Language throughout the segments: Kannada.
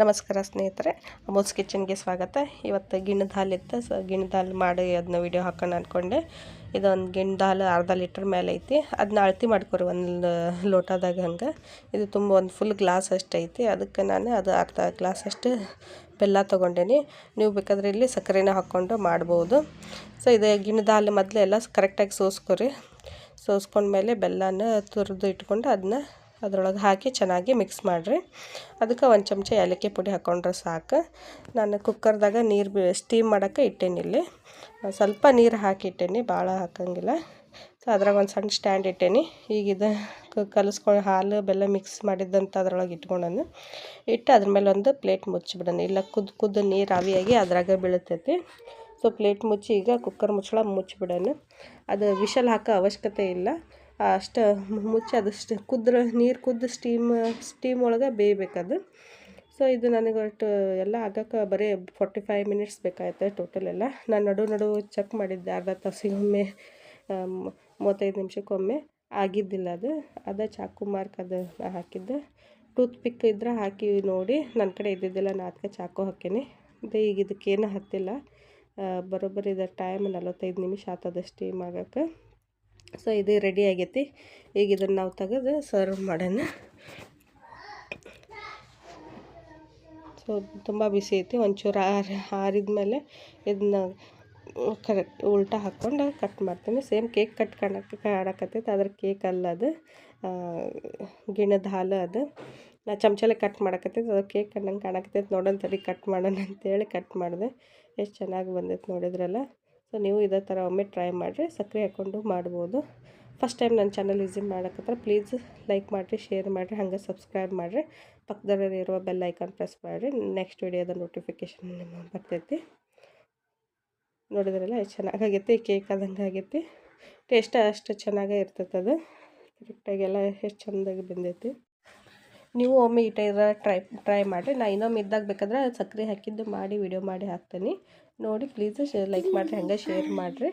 ನಮಸ್ಕಾರ ಸ್ನೇಹಿತರೆ ಅಮೋಲ್ಸ್ ಕಿಚನ್ಗೆ ಸ್ವಾಗತ. ಇವತ್ತು ಗಿಣ್ಣದ ಇತ್ತು, ಸೊ ಗಿಣ್ಣದ ಹಾಲು ಮಾಡಿ ಅದನ್ನ ವಿಡಿಯೋ ಹಾಕೋಣ ಅಂದ್ಕೊಂಡೆ ಇದೊಂದು ಗಿಣ್ಣದ ಹಾಲು ಅರ್ಧ ಲೀಟ್ರ್ ಮೇಲೆ ಐತಿ. ಅದನ್ನ ಅಳತಿ ಮಾಡ್ಕೊರಿ ಒಂದು ಲೋಟದಾಗ ಹಂಗೆ. ಇದು ತುಂಬ ಒಂದು ಫುಲ್ ಗ್ಲಾಸ್ ಅಷ್ಟು ಐತಿ. ಅದಕ್ಕೆ ನಾನು ಅದು ಅರ್ಧ ಗ್ಲಾಸ್ ಅಷ್ಟು ಬೆಲ್ಲ ತೊಗೊಂಡೇನಿ. ನೀವು ಬೇಕಾದ್ರೆ ಇಲ್ಲಿ ಸಕ್ಕರೆನ ಹಾಕ್ಕೊಂಡು ಮಾಡ್ಬೋದು. ಸೊ ಇದು ಗಿಣ್ಣದ ಹಾಲು ಮೊದಲೆಲ್ಲ ಕರೆಕ್ಟಾಗಿ ಸೋಸ್ಕೊರಿ. ಸೋಸ್ಕೊಂಡ್ಮೇಲೆ ಬೆಲ್ಲನ ತುರಿದು ಇಟ್ಕೊಂಡು ಅದನ್ನ ಅದ್ರೊಳಗೆ ಹಾಕಿ ಚೆನ್ನಾಗಿ ಮಿಕ್ಸ್ ಮಾಡಿರಿ. ಅದಕ್ಕೆ ಒಂದು ಚಮಚ ಏಲಕ್ಕಿ ಪುಡಿ ಹಾಕ್ಕೊಂಡ್ರೆ ಸಾಕು. ನಾನು ಕುಕ್ಕರ್ದಾಗ ನೀರು ಬಿ ಸ್ಟೀಮ್ ಮಾಡೋಕ್ಕೆ ಇಟ್ಟೇನಿಲ್ಲಿ ಸ್ವಲ್ಪ ನೀರು ಹಾಕಿ ಇಟ್ಟೇನಿ, ಭಾಳ ಹಾಕಂಗಿಲ್ಲ. ಸೊ ಅದ್ರಾಗ ಒಂದು ಸಣ್ಣ ಸ್ಟ್ಯಾಂಡ್ ಇಟ್ಟೇನಿ. ಈಗ ಇದು ಕಲಿಸ್ಕೊಂಡು ಹಾಲು ಬೆಲ್ಲ ಮಿಕ್ಸ್ ಮಾಡಿದ್ದಂಥ ಅದ್ರೊಳಗೆ ಇಟ್ಕೊಂಡನು. ಇಟ್ಟು ಅದ್ರ ಮೇಲೆ ಒಂದು ಪ್ಲೇಟ್ ಮುಚ್ಚಿಬಿಡೋಣ. ಇಲ್ಲ ಕುದ್ದು ಕುದ್ದು ನೀರು ಆವಿಯಾಗಿ ಅದ್ರಾಗ ಬೀಳುತ್ತೈತಿ ಸೊ ಪ್ಲೇಟ್ ಮುಚ್ಚಿ ಈಗ ಕುಕ್ಕರ್ ಮುಚ್ಚಳ ಮುಚ್ಚಿಬಿಡೋಣ. ಅದು ವಿಷಲ್ ಹಾಕೋ ಅವಶ್ಯಕತೆ ಇಲ್ಲ. ಅಷ್ಟು ಮುಚ್ಚಿ ಅದಷ್ಟು ಕುದ್ರೆ ನೀರು ಕುದ್ದು ಸ್ಟೀಮ್ ಸ್ಟೀಮ್ ಒಳಗೆ ಬೇಯಬೇಕದು ಸೊ ಇದು ನನಗೆ ಒಟ್ಟು ಎಲ್ಲ ಆಗಕ್ಕೆ ಬರೀ ಫೋರ್ಟಿ ಫೈವ್ ಮಿನಿಟ್ಸ್ ಬೇಕಾಯ್ತು ಟೋಟಲ್ ಎಲ್ಲ. ನಾನು ನಡು ನಡು ಚೆಕ್ ಮಾಡಿದ್ದೆ, ಅರ್ಧ ತಾಸಿಗೊಮ್ಮೆ ಮೂವತ್ತೈದು ನಿಮಿಷಕ್ಕೊಮ್ಮೆ ಆಗಿದ್ದಿಲ್ಲ ಅದು. ಅದೇ ಚಾಕು ಮಾರ್ಕ್ ಅದು ಹಾಕಿದ್ದೆ. ಟೂತ್ ಪಿಕ್ ಇದ್ರೆ ಹಾಕಿ ನೋಡಿ ನನ್ನ ಕಡೆ ಇದ್ದಿದ್ದಿಲ್ಲ ನಾನು ಅದಕ್ಕೆ ಚಾಕು ಹಾಕೀನಿ ಮತ್ತು ಈಗ ಇದಕ್ಕೇನು ಹತ್ತಿಲ್ಲ. ಬರೋಬ್ಬರಿ ಇದರ ಟೈಮ್ ನಲ್ವತ್ತೈದು ನಿಮಿಷ ಆತದಷ್ಟು ಸ್ಟೀಮ್ ಆಗಕ್ಕೆ. ಸೊ ಇದು ರೆಡಿ ಆಗೈತಿ. ಈಗ ಇದನ್ನು ನಾವು ತೆಗೆದು ಸರ್ವ್ ಮಾಡೋಣ. ಸೊ ತುಂಬ ಬಿಸಿ ಐತಿ. ಒಂಚೂರು ಆರಿ ಆರಿದ ಮೇಲೆ ಇದನ್ನ ಕರೆಕ್ಟ್ ಉಲ್ಟಾ ಹಾಕ್ಕೊಂಡು ಕಟ್ ಮಾಡ್ತೀನಿ. ಸೇಮ್ ಕೇಕ್ ಕಟ್ ಕಾಣಕ್ಕೆ ಕಾಣಕತ್ತೈತೆ. ಅದ್ರ ಕೇಕ್ ಅಲ್ಲ ಅದು. ಗಿಣದ ಹಾಲು ಅದು. ನಾ ಚಮಚಲೆ ಕಟ್ ಮಾಡಕತ್ತೈತೆ. ಅದು ಕೇಕ್ ಕಂಡಂಗೆ ಕಾಣಕತ್ತೈತೆ. ನೋಡೋಣ ತಡಿ ಕಟ್ ಮಾಡೋಣ ಅಂತೇಳಿ ಕಟ್ ಮಾಡಿದೆ. ಎಷ್ಟು ಚೆನ್ನಾಗಿ ಬಂದೈತೆ ನೋಡಿದ್ರಲ್ಲ. ಸೊ ನೀವು ಇದೇ ಥರ ಒಮ್ಮೆ ಟ್ರೈ ಮಾಡಿರಿ, ಸಕ್ಕರೆ ಹಾಕ್ಕೊಂಡು ಮಾಡ್ಬೋದು. ಫಸ್ಟ್ ಟೈಮ್ ನನ್ನ ಚಾನಲ್ ವಿಸಿಟ್ ಮಾಡಕತ್ರ ಪ್ಲೀಸ್ ಲೈಕ್ ಮಾಡಿರಿ ಶೇರ್ ಮಾಡಿರಿ, ಹಂಗೆ ಸಬ್ಸ್ಕ್ರೈಬ್ ಮಾಡಿರಿ. ಪಕ್ಕದಲ್ಲಿ ಇರುವ ಬೆಲ್ ಐಕಾನ್ ಪ್ರೆಸ್ ಮಾಡಿರಿ. ನೆಕ್ಸ್ಟ್ ವಿಡಿಯೋದ ನೋಟಿಫಿಕೇಶನ್ ನಿಮ್ಮ ಬರ್ತೈತಿ. ನೋಡಿದ್ರಲ್ಲ ಎಷ್ಟು ಚೆನ್ನಾಗಾಗೈತಿ ಕೇಕ್ ಆದಂಗೆ ಆಗೈತಿ. ಟೇಸ್ಟ್ ಅಷ್ಟು ಚೆನ್ನಾಗೇ ಇರ್ತೈತೆ ಅದು. ಕರೆಕ್ಟಾಗೆಲ್ಲ ಎಷ್ಟು ಚೆಂದಾಗಿ ಬಂದೈತಿ. ನೀವು ಒಮ್ಮೆ ಈ ಟೈರ, ಟ್ರೈ ಮಾಡಿರಿ. ನಾ ಇನ್ನೊಮ್ಮೆ ಇದ್ದಾಗ ಬೇಕಾದ್ರೆ ಸಕ್ಕರೆ ಹಾಕಿದ್ದು ಮಾಡಿ ವಿಡಿಯೋ ಮಾಡಿ ಹಾಕ್ತೀನಿ. ನೋಡಿ ಪ್ಲೀಸ್ ಲೈಕ್ ಮಾಡಿರಿ, ಹಂಗೆ ಶೇರ್ ಮಾಡಿರಿ.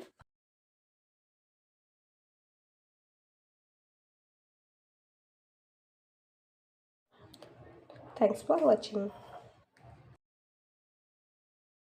Thanks for watching